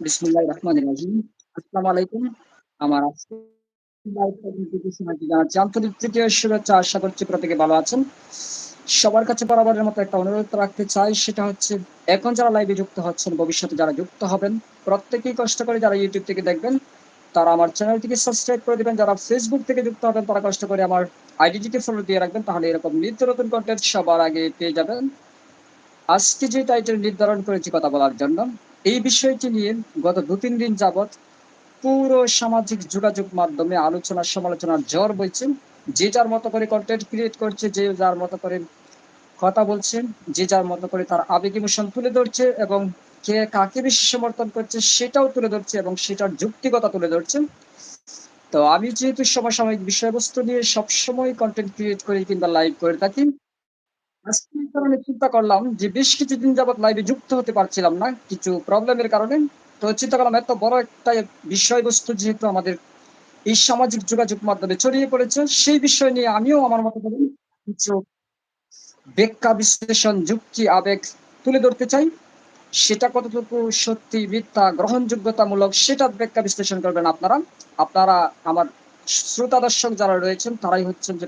বিসমিল্লাহির রহমানির রহিম। আসসালামু আলাইকুম। আমার জানাচ্ছি আন্তরিক তৃতীয় শুভেচ্ছা আশা করছি প্রত্যেকে ভালো আছেন। সবার কাছে বরাবরের মতো একটা অনুরোধ রাখতে চাই, সেটা হচ্ছে এখন যারা লাইভে যুক্ত হচ্ছেন, ভবিষ্যতে যারা যুক্ত হবেন, প্রত্যেকেই কষ্ট করে যারা ইউটিউব থেকে দেখবেন, তারা আমার চ্যানেলটিকে সাবস্ক্রাইব করে দিবেন যারা ফেসবুক থেকে যুক্ত হবেন, তারা কষ্ট করে আমার আইডিটিকে ফলো দিয়ে রাখবেন, তাহলে এরকম নিত্য নতুন কন্টেন্ট সবার আগে পেয়ে যাবেন আজকে যে টাইটেল নির্ধারণ করেছি কথা বলার জন্য এই বিষয়টি নিয়ে গত দু তিন দিন যাবৎ পুরো সামাজিক যোগাযোগ মাধ্যমে আলোচনা সমালোচনার জ্বর বইছে। যে যার মতো করে কন্টেন্ট ক্রিয়েট করছে, যে যার মতো করে কথা বলছে, যে যার মতো করে তার আবেগ ইমোশন তুলে ধরছে এবং কে কাকে বেশি সমর্থন করছে সেটাও তুলে ধরছে এবং সেটার যুক্তিকতা তুলে ধরছে। তো আমি যেহেতু সমসাময়িক বিষয়বস্তু নিয়ে সবসময় কন্টেন্ট ক্রিয়েট করি কিংবা লাইভ করে থাকি আজকে কারণে চিন্তা করলাম যে বেশ কিছুদিন যাবত লাইভে যুক্ত হতে পারছিলাম না, কিছু প্রবলেমের কারণে। তো চিন্তা করলাম, এত বড় একটা বিষয়বস্তু যেহেতু আমাদের এই সামাজিক যোগাযোগ মাধ্যমে ছড়িয়ে পড়েছে, সেই বিষয় নিয়ে আমিও আমার মতো করে কিছু ব্যাখ্যা, বিশ্লেষণ, যুক্তি, আবেগ তুলে ধরতে চাই। সেটা কতটুকু সত্যি, মিথ্যা, গ্রহণযোগ্যতামূলক, সেটা ব্যাখ্যা, বিশ্লেষণ করবেন আপনারা। আপনারা, আমার শ্রোতা দর্শক যারা রয়েছেন, তারাই হচ্ছেন যে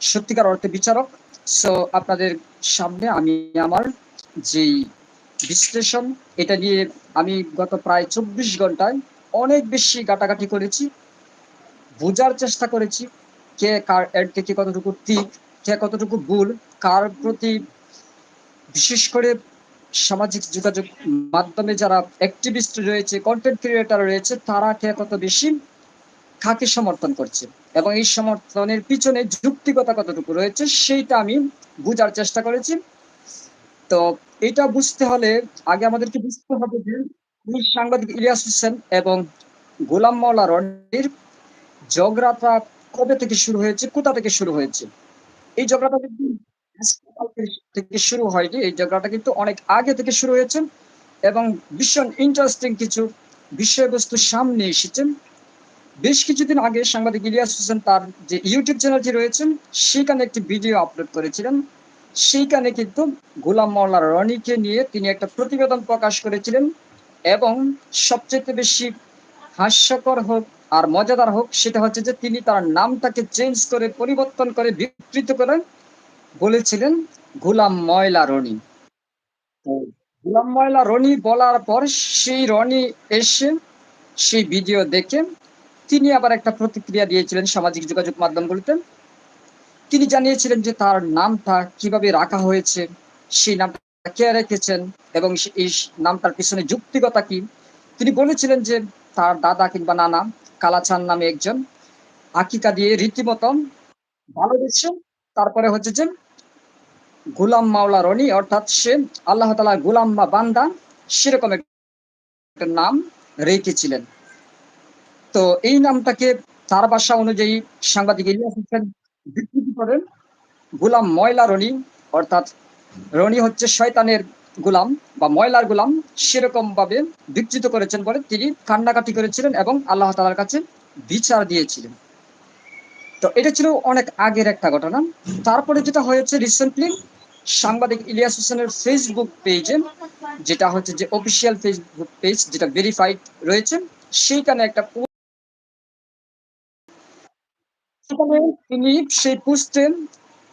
সত্যিকার অর্থে বিচারক। সো আপনাদের সামনে আমি আমার যেই বিশ্লেষণ, এটা নিয়ে আমি গত প্রায় চব্বিশ ঘন্টায় অনেক বেশি গাটাগাটি করেছি, বোঝার চেষ্টা করেছি কে কার এর থেকে কতটুকু ঠিক, কে কতটুকু ভুল, কার প্রতি বিশেষ করে সামাজিক যোগাযোগ মাধ্যমে যারা অ্যাক্টিভিস্ট রয়েছে কন্টেন্ট ক্রিয়েটার রয়েছে, তারা কে কত বেশি কাকে সমর্থন করছে? এবং এই সমর্থনের পিছনে যুক্তিকতা কতটুকু রয়েছে সেইটা আমি বোঝার চেষ্টা করেছি। তো এটা বুঝতে হলে আগে আমাদেরকে বুঝতে হবে যে সাংবাদিক ইলিয়াস হোসেন এবং গোলাম মাওলা রনির ঝগড়াটা কবে থেকে শুরু হয়েছে, কোথা থেকে শুরু হয়েছে? এই ঝগড়াটা কিন্তু থেকে শুরু হয়নি, এই ঝগড়াটা কিন্তু অনেক আগে থেকে শুরু হয়েছে এবং ভীষণ ইন্টারেস্টিং কিছু বিষয়বস্তু সামনে এসেছেন বেশ কিছুদিন আগে সাংবাদিক ইলিয়াস হোসেন তার যে ইউটিউব চ্যানেলটি রয়েছে সেখানে একটি ভিডিও আপলোড করেছিলেন। সেইখানে কিন্তু গোলাম মাওলা রনিকে নিয়ে তিনি একটা প্রতিবেদন প্রকাশ করেছিলেন এবং সবচেয়ে বেশি হাস্যকর হোক আর মজাদার হোক সেটা হচ্ছে যে তিনি তার নামটাকে চেঞ্জ করে, পরিবর্তন করে, বিকৃত করে বলেছিলেন গোলাম ময়লা রনি। গোলাম ময়লা রনি বলার পর সেই রনি এসে সেই ভিডিও দেখে তিনি আবার একটা প্রতিক্রিয়া দিয়েছিলেন সামাজিক যোগাযোগ মাধ্যমগুলিতে। তিনি জানিয়েছিলেন যে তার নামটা কীভাবে রাখা হয়েছে, সেই নামটা কে রেখেছেন এবং এই নামটার পিছনে যুক্তিকতা কি? তিনি বলেছিলেন যে তার দাদা কিংবা নানা কালাচান নামে একজন আকিকা দিয়ে রীতিমতন ভালোবেসে তারপরে হচ্ছে যে গুলাম মাওলা রনি, অর্থাৎ সে আল্লাহ তালা গুলাম বা বান্দা, সেরকম একটা নাম রেখেছিলেন। তো এই নামটাকে তার বাসা অনুযায়ী সাংবাদিক ইলিয়াস হোসেন বিকৃতি করেন। গুলাম ময়লা রনি, অর্থাৎ রনি হচ্ছে শয়তানের গুলাম বা ময়লার গুলাম সেরকম ভাবে বিকৃত করেছেন বলে তিনি কান্নাকাটি করেছিলেন এবং আল্লাহ তালার কাছে বিচার দিয়েছিলেন। তো এটা ছিল অনেক আগের একটা ঘটনা। তারপরে যেটা হয়েছে রিসেন্টলি সাংবাদিক ইলিয়াস হোসেনের ফেসবুক পেজে যেটা হচ্ছে যে অফিসিয়াল ফেসবুক পেজ যেটা ভেরিফাইড রয়েছে, সেইখানে একটা তিনি সেই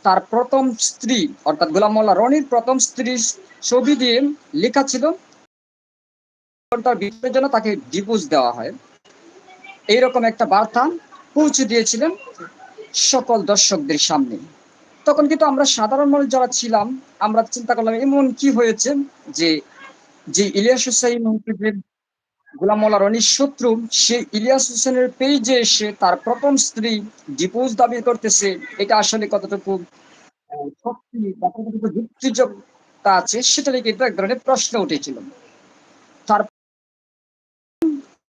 তার প্রথম স্ত্রী, অর্থাৎ গোলাম মোল্লা রনির প্রথম স্ত্রীর ছবি দিয়ে লেখা ছিল। জন্য তাকে দেওয়া হয়। এইরকম একটা বার্তা পৌঁছে দিয়েছিলেন সকল দর্শকদের সামনে। তখন কিন্তু আমরা সাধারণ মানুষ যারা ছিলাম, আমরা চিন্তা করলাম, এমন কি হয়েছে যে যে ইলিয়াস হুসাইন গোলাম মোল্লা রনির শত্রু, সে ইলিয়াস হোসেনের পেজে এসে তার প্রথম স্ত্রী ডিপোজ দাবি করতেছে। এটা আসলে কতটুকু শক্তি বা কতটুকু যুক্তিযোগতা আছে সেটা নিয়ে কিন্তু এক ধরনের প্রশ্ন উঠেছিল। তার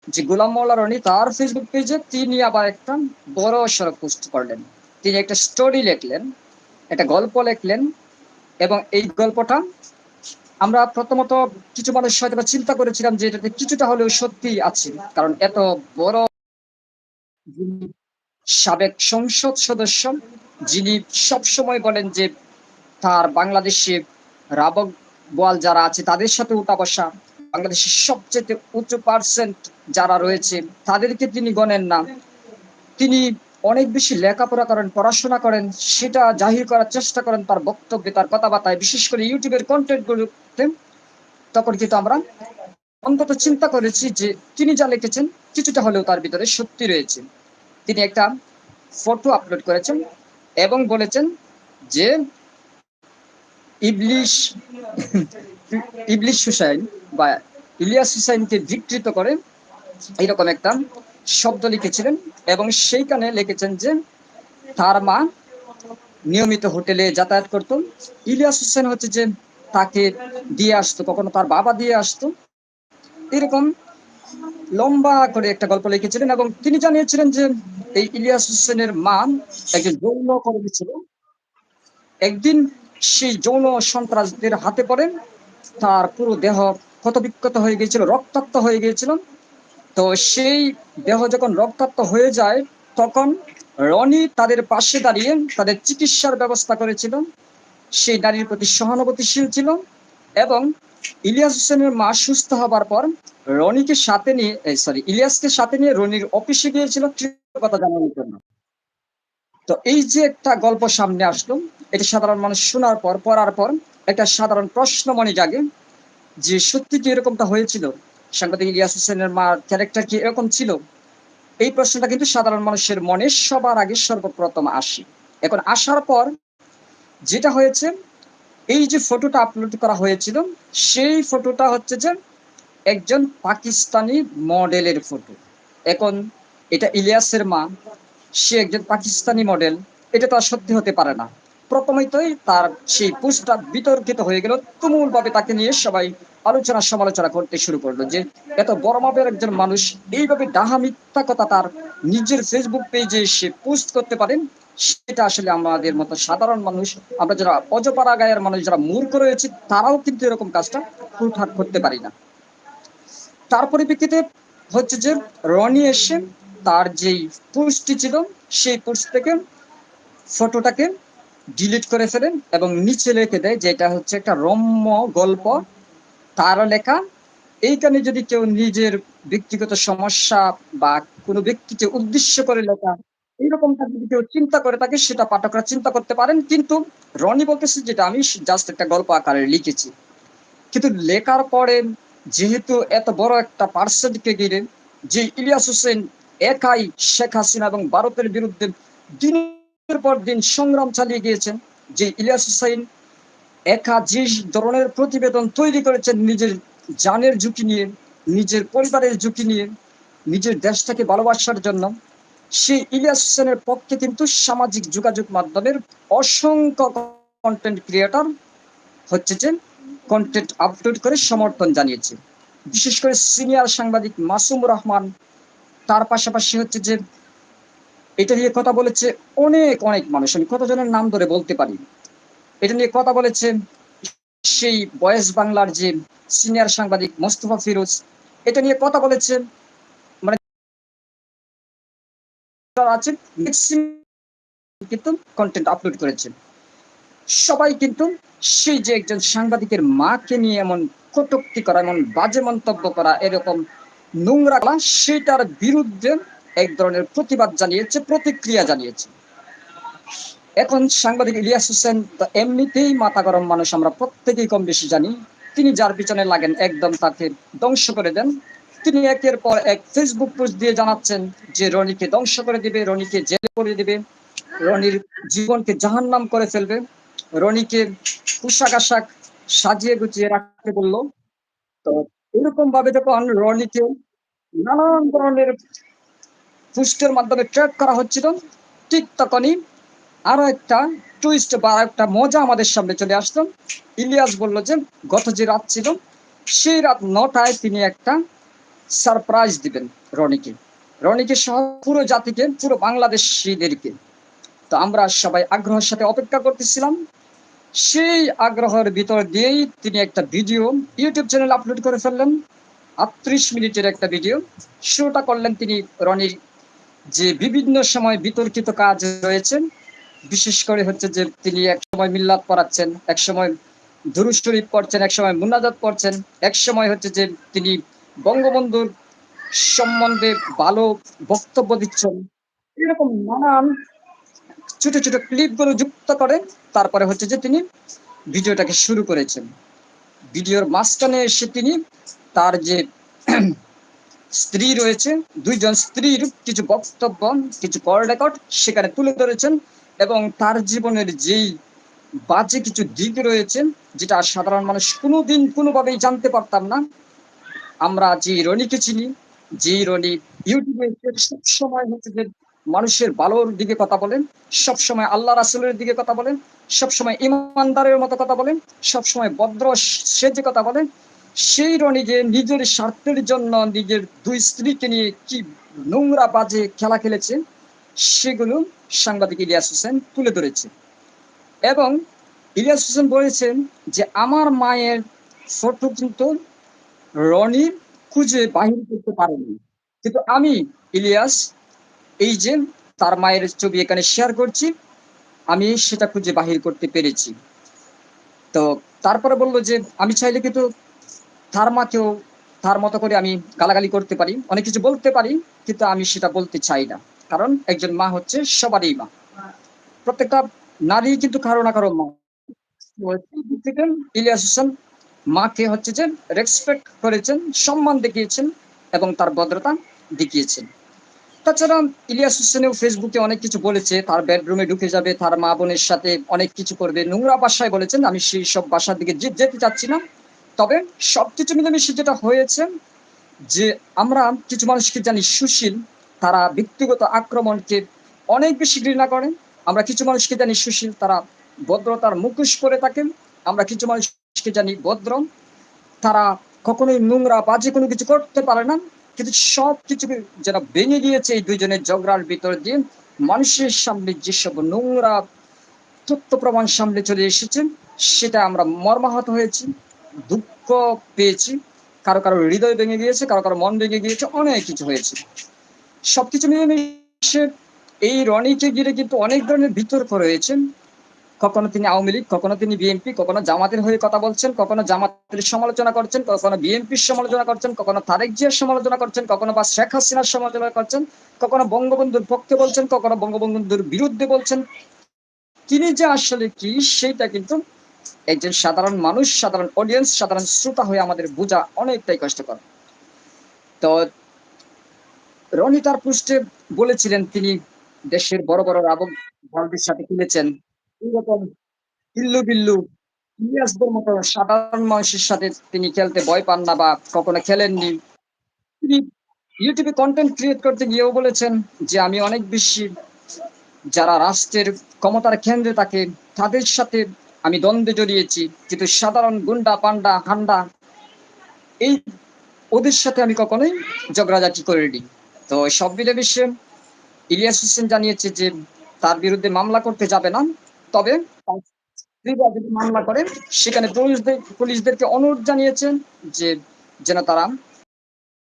যে গোলাম মোল্লা রনি তার ফেসবুক পেজে তিনি আবার একটা বড় সড়ক পোস্ট করলেন। তিনি একটা স্টোরি লিখলেন, একটা গল্প লিখলেন এবং এই গল্পটা আমরা প্রথমত কিছু মানুষ হয়তো চিন্তা করেছিলাম যে এটাতে কিছুটা হলেও সত্যি আছে, কারণ এত বড় সাবেক সংসদ সদস্য, যিনি সবসময় বলেন যে তার বাংলাদেশে রাবক বোয়াল যারা আছে তাদের সাথে উঠা বসা, বাংলাদেশের সবচেয়ে উঁচু পার্সেন্ট যারা রয়েছে তাদেরকে তিনি গণেন না। তিনি অনেক বেশি লেখাপড়া করেন, পড়াশোনা করেন, সেটা জাহির করার চেষ্টা করেন তার বক্তব্যে, তার কথাবার্তায়। বিশেষ করে ইউটিউবের কন্টেন্টগুলোতে তখন কিন্তু আমরা অন্তত চিন্তা করেছি যে তিনি যা লিখেছেন, কিছুটা হলেও তার ভিতরে সত্যি রয়েছে। তিনি একটা ফটো আপলোড করেছেন এবং বলেছেন যে ইবলিশ ইবলিশ হুসাইন বা ইলিয়াস হুসাইনকে বিকৃত করে এরকম একটা শব্দ লিখেছিলেন এবং সেইখানে লিখেছেন যে তার মা নিয়মিত হোটেলে যাতায়াত করত। ইলিয়াস হোসেন হচ্ছে যে তাকে দিয়ে আসতো, কখনো তার বাবা দিয়ে আসতো। এরকম লম্বা করে একটা গল্প লিখেছিলেন এবং তিনি জানিয়েছিলেন যে এই ইলিয়াস হোসেনের মা একজন যৌন কর্মী ছিল। একদিন সেই যৌন সন্ত্রাসদের হাতে পড়েন তার পুরো দেহ ক্ষতবিক্ষত হয়ে গিয়েছিল, রক্তাক্ত হয়ে গিয়েছিল। তো সেই দেহ যখন রক্তাক্ত হয়ে যায়, তখন রনি তাদের পাশে দাঁড়িয়ে তাদের চিকিৎসার ব্যবস্থা করেছিল। সেই নারীর প্রতি সহানুভূতিশীল ছিল এবং ইলিয়াস হোসেনের মা সুস্থ হবার পর রনিকে সাথে নিয়ে সরি ইলিয়াসকে সাথে নিয়ে রনির অফিসে গিয়েছিল কৃতজ্ঞতা জানানোর জন্য। তো এই যে একটা গল্প সামনে আসলো, এটি সাধারণ মানুষ শোনার পর, পড়ার পর একটা সাধারণ প্রশ্ন মনে জাগে যে সত্যি কি এরকমটা হয়েছিল? সাংবাদিক ইলিয়াস হোসেনের মার ক্যারেক্টার কি এরকম ছিল? এই প্রশ্নটা কিন্তু সাধারণ মানুষের মনে সবার আগে সর্বপ্রথম আসে। এখন আসার পর যেটা হয়েছে, এই যে ফটোটা আপলোড করা হয়েছিল, সেই ফটোটা হচ্ছে যে একজন পাকিস্তানি মডেলের ফটো এখন এটা ইলিয়াসের মা, সে একজন পাকিস্তানি মডেল এটা তো আর সত্যি হতে পারে না। প্রথমেই তার সেই পোস্টটা বিতর্কিত হয়ে গেল। তুমুল ভাবে তাকে নিয়ে সবাই আলোচনা সমালোচনা করতে শুরু করল যে, এত বড় মাপের একজন মানুষ, এইভাবে ডাহা মিথ্যা কথা তার নিজের ফেসবুক পেজে সে পোস্ট করতে পারেন? সেটা আসলে আমাদের মতো সাধারণ মানুষ, আমরা যারা অজপাড়া গায়ের মানুষ, যারা মূর্খ রয়েছে, তারাও কিন্তু এরকম কাজটা হুটহাট করতে পারি না। তার পরিপ্রেক্ষিতে হচ্ছে যে, রনি এসে তার যেই পোস্টটি ছিল, সেই পোস্ট থেকে ফটোটাকে ডিলিট করে ফেলেন এবং নিচে লিখে দেয় যে এটা হচ্ছে একটা রম্য গল্প, তার লেখা। এইখানে যদি কেউ নিজের ব্যক্তিগত সমস্যা বা কোনো ব্যক্তিকে উদ্দেশ্য করে লেখা, এইরকমটা যদি কেউ চিন্তা করে থাকে, সেটা পাঠকরা চিন্তা করতে পারেন। কিন্তু রনি বলতেছে যেটা, আমি জাস্ট একটা গল্প আকারে লিখেছি। কিন্তু লেখার পরে যেহেতু এত বড় একটা পার্সেন্টকে ঘিরে যে ইলিয়াস হোসেন একাই শেখ হাসিনা এবং ভারতের বিরুদ্ধে দিনের পর দিন সংগ্রাম চালিয়ে গিয়েছেন, যে ইলিয়াস হোসেন একা যে ধরনের প্রতিবেদন তৈরি করেছেন নিজের জানের ঝুঁকি নিয়ে, নিজের পরিবারের ঝুঁকি নিয়ে, নিজের দেশটাকে ভালোবাসার জন্য। সেই ইলিয়াস হোসেনের পক্ষে কিন্তু সামাজিক যোগাযোগ মাধ্যমের অসংখ্য কন্টেন্ট ক্রিয়েটর হচ্ছে যে কন্টেন্ট আপলোড করে সমর্থন জানিয়েছে। বিশেষ করে সিনিয়র সাংবাদিক মাসুম রহমান, তার পাশাপাশি হচ্ছে যে এটা নিয়ে কথা বলেছে অনেক অনেক মানুষ। আমি কতজনের নাম ধরে বলতে পারি? এটা নিয়ে কথা বলেছে সেই বয়েস বাংলার যে সিনিয়র সাংবাদিক মোস্তফা ফিরোজ। এটা নিয়ে কথা বলেছে মানে কিন্তু কন্টেন্ট আপলোড করেছে। সবাই কিন্তু সেই যে একজন সাংবাদিকের মাকে নিয়ে এমন কটুক্তি করা, এমন বাজে মন্তব্য করা, এরকম নোংরা সেটার বিরুদ্ধে এক ধরনের প্রতিবাদ জানিয়েছে, প্রতিক্রিয়া জানিয়েছে। এখন সাংবাদিক ইলিয়াস হোসেন এমনিতেই মাথা গরম মানুষ, আমরা প্রত্যেকেই কম বেশি জানি। তিনি যার পিছনে লাগেন, একদম তাকে ধ্বংস করে দেন। তিনি একের পর এক ফেসবুক পোস্ট দিয়ে জানাচ্ছেন যে রনিকে ধ্বংস করে দিবে, রনিকে জেলে করে দিবে। রনির জীবনকে জাহান নাম করে ফেলবে। রনিকে পোশাক আশাক সাজিয়ে গুছিয়ে রাখতে বলল। তো এরকম ভাবে যখন রনিকে নানান ধরনের পোস্টের মাধ্যমে ট্র্যাক করা হচ্ছিল। ঠিক তখনই আরও একটা টুইস্ট বা একটা মজা আমাদের সামনে চলে আসতো ইলিয়াস বলল যে, গত যে রাত ছিল, সেই রাত নটায় তিনি একটা সারপ্রাইজ দিবেন রনিকে। রনিকে সহ পুরো জাতিকে, পুরো বাংলাদেশিদেরকে। তো আমরা সবাই আগ্রহের সাথে অপেক্ষা করতেছিলাম। সেই আগ্রহের ভিতর দিয়েই তিনি একটা ভিডিও ইউটিউব চ্যানেল আপলোড করে ফেললেন। আটত্রিশ মিনিটের একটা ভিডিও শোটা করলেন তিনি রনির যে বিভিন্ন সময় বিতর্কিত কাজ রয়েছে বিশেষ করে হচ্ছে যে তিনি এক সময় মিল্লাত পড়াচ্ছেন, এক সময় দুরুদ শরীফ পড়ছেন একসময় মুনাজাত পড়ছেন, এক সময় হচ্ছে যে তিনি বঙ্গবন্ধুর সম্বন্ধে ভালো বক্তব্য দিচ্ছেন। এরকম নানান ছোট ছোট ক্লিপগুলো যুক্ত করে তারপরে হচ্ছে যে তিনি ভিডিওটাকে শুরু করেছেন। ভিডিওর মাঝখানে এসে তিনি তার যে স্ত্রী রয়েছে, দুইজন স্ত্রীর কিছু বক্তব্য, কিছু কল রেকর্ড সেখানে তুলে ধরেছেন এবং তার জীবনের যেই বাজে কিছু দিক রয়েছে, যেটা সাধারণ মানুষ কোনোদিন কোনোভাবেই জানতে পারতাম না। আমরা যে রনিকে চিনি, যে রনি ইউটিউবে সব সময় হচ্ছে যে মানুষের ভালোর দিকে কথা বলেন সব সময় আল্লাহ রাসুলের দিকে কথা বলেন সব সময় ইমানদারের মতো কথা বলেন সব সময় ভদ্র, সেজে কথা বলেন সেই রনিকে নিজের স্বার্থের জন্য নিজের দুই স্ত্রীকে নিয়ে কি নোংরা বাজে খেলা খেলেছে, সেগুলো সাংবাদিক ইলিয়াস হোসেন তুলে ধরেছে। এবং ইলিয়াস হোসেন বলেছেন যে, আমার মায়ের ফটো কিন্তু রনি খুঁজে বাহির করতে পারেনি। কিন্তু আমি, ইলিয়াস, এই যে তার মায়ের ছবি এখানে শেয়ার করছি, আমি সেটা খুঁজে বাহির করতে পেরেছি। তো তারপরে বলল যে, আমি চাইলে কিন্তু তার মাকেও তার মতো করে আমি গালাগালি করতে পারি, অনেক কিছু বলতে পারি, কিন্তু আমি সেটা বলতে চাই না। কারণ একজন মা হচ্ছে সবারই মা। প্রত্যেকটা নারী কিন্তু কারও না কারও মা। ইলিয়াস হোসেন মাকে হচ্ছে যে রেসপেক্ট করেছেন, সম্মান দেখিয়েছেন এবং তার ভদ্রতা দেখিয়েছেন। তাছাড়া ইলিয়াস হোসেনেও ফেসবুকে অনেক কিছু বলেছে, তার বেডরুমে ঢুকে যাবে, তার মা বোনের সাথে অনেক কিছু করবে, নোংরা বাসায় বলেছেন, আমি সেই সব বাসার দিকে যেতে চাচ্ছি না। তবে সব সবকিছু মিলেমিশে যেটা হয়েছে যে আমরা কিছু মানুষকে জানি সুশীল, তারা ব্যক্তিগত আক্রমণকে অনেক বেশি ঘৃণা করেন আমরা কিছু মানুষকে জানি সুশীল, তারা ভদ্রতার মুখোশ করে থাকেন আমরা কিছু মানুষকে জানি ভদ্র, তারা কখনোই নোংরা বাজে কোনো কিছু করতে পারে না। কিন্তু সব কিছু যেন ভেঙে গিয়েছে এই দুইজনের ঝগড়ার ভিতর দিয়ে মানুষের সামনে যেসব নোংরা তথ্য প্রমাণ সামনে চলে এসেছে, সেটা আমরা মর্মাহত হয়েছি। দুঃখ পেয়েছি। কারও কারও হৃদয় ভেঙে গিয়েছে, কারও কারও মন ভেঙে গিয়েছে, অনেক কিছু হয়েছে। সবকিছু মিলে মিশে এই রনিকে ঘিরে কিন্তু অনেক ধরনের বিতর্ক রয়েছেন কখনো তিনি আওয়ামী লীগ, কখনো তিনি বিএনপি, কখনো জামাতের হয়ে কথা বলছেন, কখনো জামাতের সমালোচনা করছেন, কখনো বিএনপির সমালোচনা করছেন, কখনো তারেক জিয়ার সমালোচনা করছেন, কখনো বা শেখ হাসিনার সমালোচনা করছেন, কখনো বঙ্গবন্ধুর পক্ষে বলছেন, কখনো বঙ্গবন্ধুর বিরুদ্ধে বলছেন। তিনি যে আসলে কি, সেইটা কিন্তু একজন সাধারণ মানুষ, সাধারণ অডিয়েন্স সাধারণ শ্রোতা হয়ে আমাদের বোঝা অনেকটাই কষ্টকর। তো রনি তার পুষ্টে বলেছিলেন, তিনি দেশের বড় বড় রাবক দলদের সাথে খেলেছেন। এইরকম ইল্লু বিল্লু, ইলিয়াসদের মতো সাধারণ মানুষের সাথে তিনি খেলতে ভয় পান না বা কখনো খেলেননি। তিনি ইউটিউবে কন্টেন্ট ক্রিয়েট করতে গিয়েও বলেছেন যে, আমি অনেক বেশি যারা রাষ্ট্রের ক্ষমতার কেন্দ্রে থাকে, তাদের সাথে আমি দ্বন্দ্বে জড়িয়েছি কিন্তু সাধারণ গুন্ডা পান্ডা হান্ডা এই ওদের সাথে আমি কখনোই ঝগড়াঝাটি করিনি। তো সব মিলে বিশ্বে ইলিয়াস হোসেন জানিয়েছে যে, তার বিরুদ্ধে মামলা করতে যাবে না, তবে যদি মামলা করে, সেখানে পুলিশদের, পুলিশদেরকে অনুরোধ জানিয়েছেন যে, যেন তারা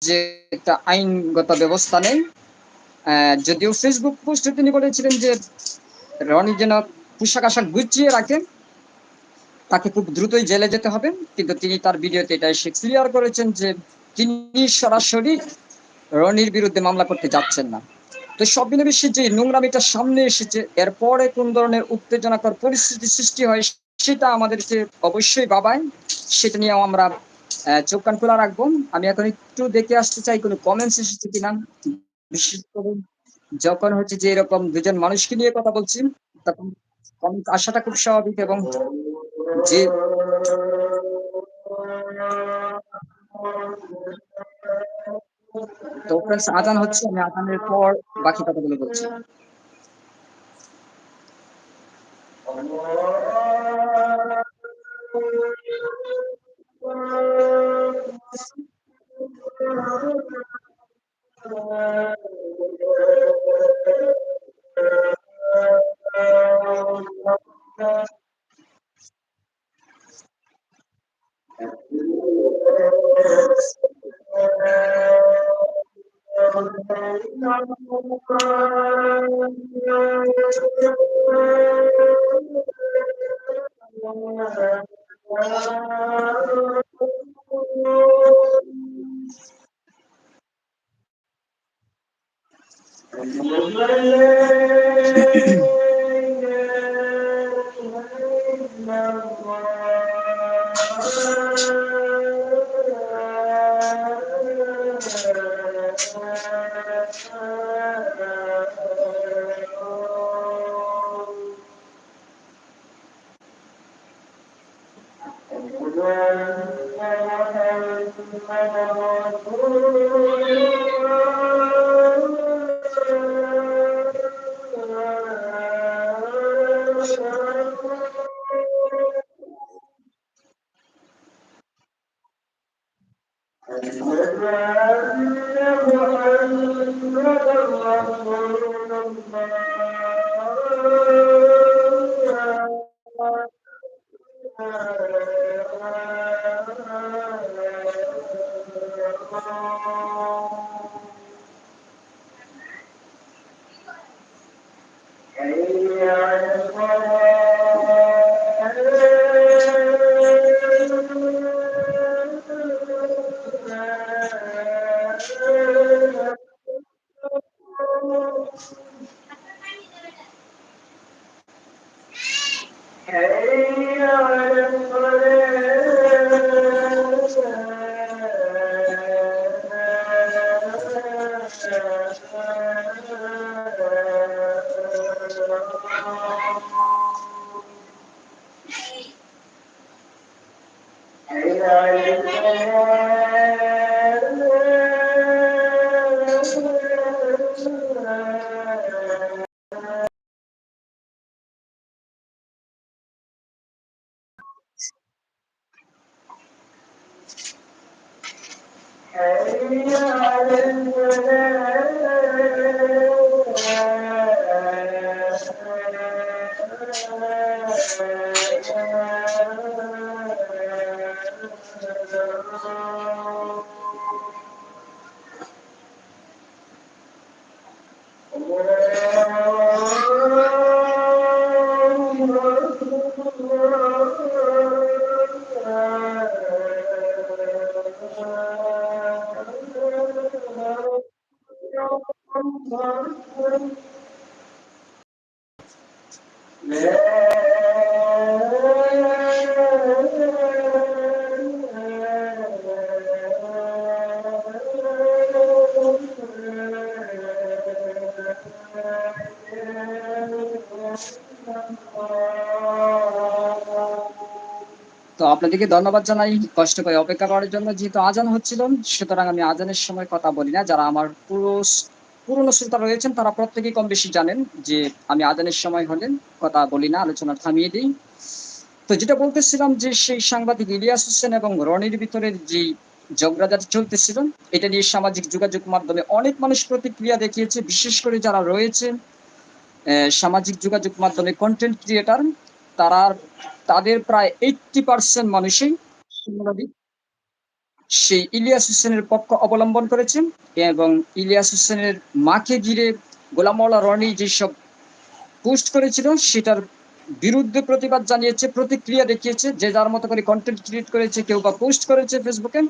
যে একটা আইনগত ব্যবস্থা নেই যদিও ফেসবুক পোস্টে তিনি বলেছিলেন যে, রনি যেন পোশাক আশাক গুছিয়ে রাখে তাকে খুব দ্রুতই জেলে যেতে হবে। কিন্তু তিনি তার ভিডিওতে এটা এসে ক্লিয়ার করেছেন যে, তিনি সরাসরি রনির বিরুদ্ধে মামলা করতে যাচ্ছেন না। তো সব মিলে বিশ্বে যে নোংরামিটা সামনে এসেছে, এরপরে কোন ধরনের উত্তেজনাকর পরিস্থিতি সৃষ্টি হয়, সেটা আমাদেরকে অবশ্যই বাবায় সেটা নিয়েও আমরা চোখ কান খোলা রাখব। আমি এখন একটু দেখে আসতে চাই, কোনো কমেন্টস এসেছে কিনা? বিশেষ করে যখন হচ্ছে যে এরকম দুজন মানুষকে নিয়ে কথা বলছি, তখন আসাটা খুব স্বাভাবিক এবং যে তো ফ্রেন্ডস আজান হচ্ছে আমি আজানের পর বাকি কথাগুলো বলছি তো আপনাদেরকে ধন্যবাদ জানাই। কষ্ট করে অপেক্ষা করার জন্য যেহেতু আজান হচ্ছিল, সুতরাং আমি আজানের সময় কথা বলি না। যারা আমার পুরো পুরনো শ্রোতা রয়েছেন, তারা প্রত্যেকেই কম বেশি জানেন যে আমি আজানের সময় হলে কথা বলি না, আলোচনা থামিয়ে দিই। তো যেটা বলতেছিলাম যে সেই সাংবাদিক ইলিয়াস হোসেন এবং রনির ভিতরের যে ঝগড়াঝাটি চলতেছিল, এটা নিয়ে সামাজিক যোগাযোগ মাধ্যমে অনেক মানুষ প্রতিক্রিয়া দেখিয়েছে, বিশেষ করে যারা রয়েছে সামাজিক যোগাযোগ মাধ্যমে কন্টেন্ট ক্রিয়েটার তারা তাদের প্রায় এইটটি পার্সেন্ট মানুষই সেই ইলিয়াস হোসেনের পক্ষ অবলম্বন করেছেন এবং ইলিয়াস হোসেনের মাকে ঘিরে গোলামওয়ালা রনি যেসব পোস্ট করেছিল, সেটার বিরুদ্ধে প্রতিবাদ জানিয়েছে, প্রতিক্রিয়া দেখিয়েছে, যে যার মতো করে কন্টেন্ট ক্রিয়েট করেছে, কেউ বা পোস্ট করেছে ফেসবুকে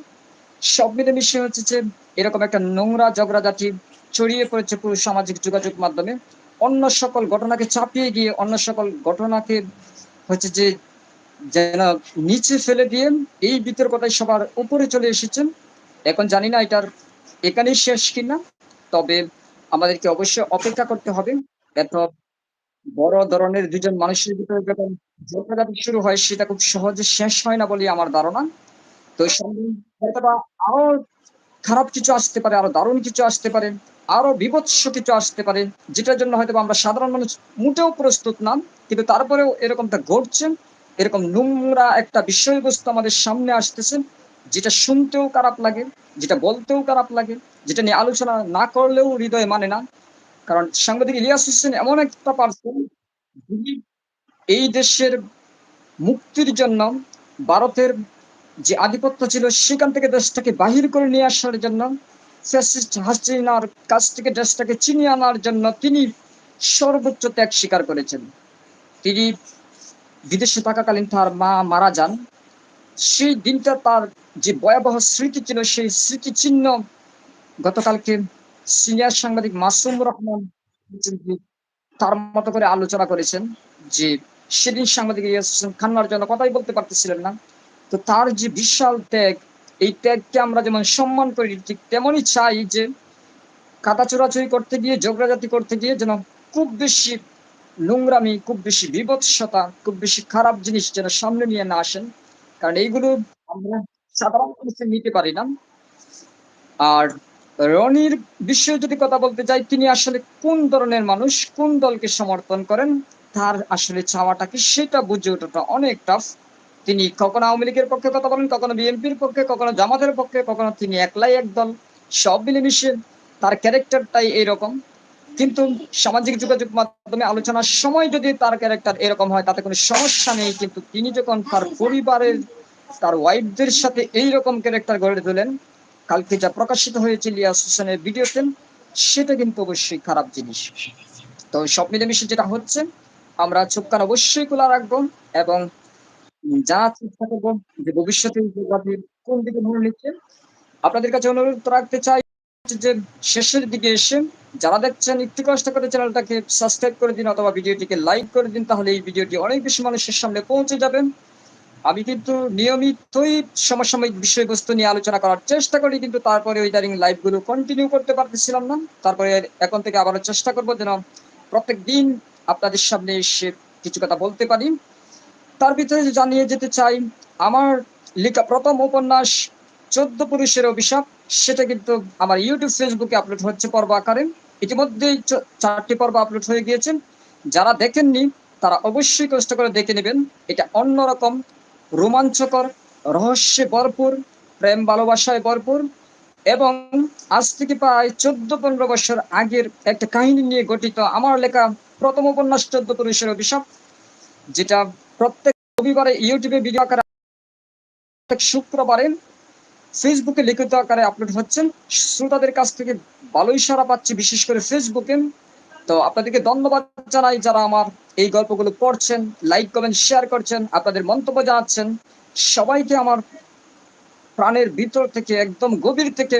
সব মিলে মিশে হচ্ছে যে এরকম একটা নোংরা ঝগড়াঝাটি ছড়িয়ে পড়েছে পুরো সামাজিক যোগাযোগ মাধ্যমে। অন্য সকল ঘটনাকে চাপিয়ে গিয়ে অন্য সকল ঘটনাকে হচ্ছে যে যেন নিচে ফেলে দিয়ে এই বিতর্কটাই সবার উপরে চলে এসেছেন। এখন জানি না এটার এখানেই শেষ কিনা, তবে আমাদেরকে অবশ্যই অপেক্ষা করতে হবে। এত বড় ধরনের দুজন মানুষের ভিতরে যখন শুরু হয়, সেটা খুব সহজে শেষ হয় না বলে আমার ধারণা। তো আরও খারাপ কিছু আসতে পারে আরও দারুণ কিছু আসতে পারে আরও বিভৎস কিছু আসতে পারে, যেটার জন্য হয়তো আমরা সাধারণ মানুষ মোটেও প্রস্তুত না, কিন্তু তারপরেও এরকমটা ঘটছে। এরকম নোংরা একটা বিষয়বস্তু আমাদের সামনে আসতেছে, যেটা শুনতেও খারাপ লাগে, যেটা বলতেও খারাপ লাগে, যেটা নিয়ে আলোচনা না করলেও হৃদয় মানে না। কারণ সাংবাদিক ইলিয়াস হোসেন এমন একটা পার্সন এই দেশের মুক্তির জন্য, ভারতের যে আধিপত্য ছিল, সেখান থেকে দেশটাকে বাহির করে নিয়ে আসার জন্য হাসিনার কাছ থেকে দেশটাকে চিনিয়ে আনার জন্য তিনি সর্বোচ্চ ত্যাগ স্বীকার করেছেন। তিনি বিদেশে থাকাকালীন তার মা মারা যান। সেই দিনটা তার যে ভয়াবহ স্মৃতি ছিল, সেই স্মৃতি চিহ্ন গতকালকে সিনিয়র সাংবাদিক মাসুম রহমান তার মতো করে আলোচনা করেছেন যে সেদিন সাংবাদিক খান্নার জন্য কথাই বলতে পারতেছিলেন না। তো তার যে বিশাল ত্যাগ, এই ত্যাগকে আমরা যেমন সম্মান করি, ঠিক তেমনই চাই যে কাদা চোরাচুরি করতে গিয়ে ঝগড়াঝাতি করতে গিয়ে যেন খুব বেশি নোংরামি, খুব বেশি বিভৎসতা, খুব বেশি খারাপ জিনিস যেন সামনে নিয়ে না আসেন। কারণ এইগুলো আমরা সাধারণ মানুষের নিতে পারি না। আর রনির বিষয়ে যদি কথা বলতে চাই তিনি আসলে কোন ধরনের মানুষ, কোন দলকে সমর্থন করেন, তার আসলে চাওয়াটা কি সেটা বুঝে ওঠাটা অনেক টাফ তিনি কখনো আওয়ামী লীগের পক্ষে কথা বলেন, কখনো বিএনপির পক্ষে, কখনো জামাতের পক্ষে, কখনো তিনি একলাই একদল। সব মিলেমিশে তার ক্যারেক্টারটাই এইরকম। কিন্তু সামাজিক যোগাযোগ মাধ্যমে আলোচনার সময় যদি তার ক্যারেক্টার এরকম হয়, তাতে কোনো সমস্যা নেই। কিন্তু তিনি যখন তার পরিবারের, তার ওয়াইফদের সাথে এই রকম ক্যারেক্টার গড়ে তোলেন কালকে যা প্রকাশিত হয়েছে লিয়াস হোসেনের ভিডিওতে সেটা কিন্তু অবশ্যই খারাপ জিনিস। তো সব মিলেমিশে যেটা হচ্ছে, আমরা চোখ কান অবশ্যই খোলা রাখব এবং যা চেষ্টা করব যে ভবিষ্যতে কোন দিকে মনে নিচ্ছে আপনাদের কাছে অনুরোধ রাখতে চাই যে শেষের দিকে এসে যারা দেখছেন, একটু কষ্ট করে চ্যানেলটাকে সাবস্ক্রাইব করে দিন অথবা ভিডিওটিকে লাইক করে দিন, তাহলে এই ভিডিওটি অনেক বেশি মানুষের সামনে পৌঁছে যাবেন আমি কিন্তু নিয়মিতই সমসাময়িক বিষয়বস্তু নিয়ে আলোচনা করার চেষ্টা করি, কিন্তু তারপরে ওই দারিং লাইভগুলো কন্টিনিউ করতে পারতেছিলাম না। তারপরে এখন থেকে আবারও চেষ্টা করব যেন প্রত্যেক দিন আপনাদের সামনে এসে কিছু কথা বলতে পারি। তার ভিতরে জানিয়ে যেতে চাই, আমার লেখা প্রথম উপন্যাস, চোদ্দ পুরুষের অভিশাপ। সেটা কিন্তু আমার ইউটিউব ফেসবুকে আপলোড হচ্ছে পর্ব আকারে। ইতিমধ্যেই চারটি পর্ব আপলোড হয়ে গিয়েছে। যারা দেখেননি, তারা অবশ্যই কষ্ট করে দেখে নেবেন। এটা অন্যরকম রোমাঞ্চকর, রহস্যে ভরপুর, প্রেম ভালোবাসায় ভরপুর এবং আজ থেকে প্রায় চোদ্দ পনেরো বছর আগের একটা কাহিনী নিয়ে গঠিত আমার লেখা প্রথম উপন্যাস চোদ্দ পুরুষের অভিশাপ, যেটা প্রত্যেক রবিবারে ইউটিউবে ভিডিও আকারে শুক্রবারে ফেসবুকে লিখিত আকারে আপলোড হচ্ছেন। শ্রোতাদের কাছ থেকে ভালোই সারা পাচ্ছি, বিশেষ করে ফেসবুকে তো আপনাদেরকে ধন্যবাদ জানাই যারা আমার এই গল্পগুলো পড়ছেন লাইক কমেন্ট শেয়ার করছেন, আপনাদের মন্তব্য জানাচ্ছেন। সবাইকে আমার প্রাণের ভিতর থেকে, একদম গভীর থেকে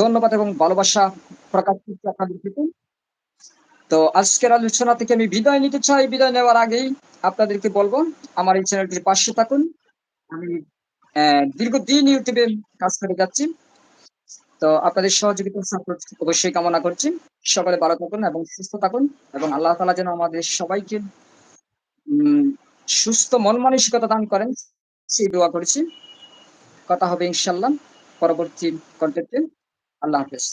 ধন্যবাদ এবং ভালোবাসা প্রকাশ করছি আপনাদের থেকে তো আজকের আলোচনা থেকে আমি বিদায় নিতে চাই। বিদায় নেওয়ার আগেই আপনাদেরকে বলব, আমার এই চ্যানেলটির পাশে থাকুন। আমি দীর্ঘদিন ইউটিউবে কাজ করে যাচ্ছি। তো আপনাদের সহযোগিতা সাপোর্ট অবশ্যই কামনা করছি। সকলে ভালো থাকুন এবং সুস্থ থাকুন এবং আল্লাহ তালা যেন আমাদের সবাইকে সুস্থ মন মানসিকতা দান করেন, সেই দোয়া করেছি। কথা হবে ইনশাল্লাহ পরবর্তী কন্টেন্টে আল্লাহ হাফেজ।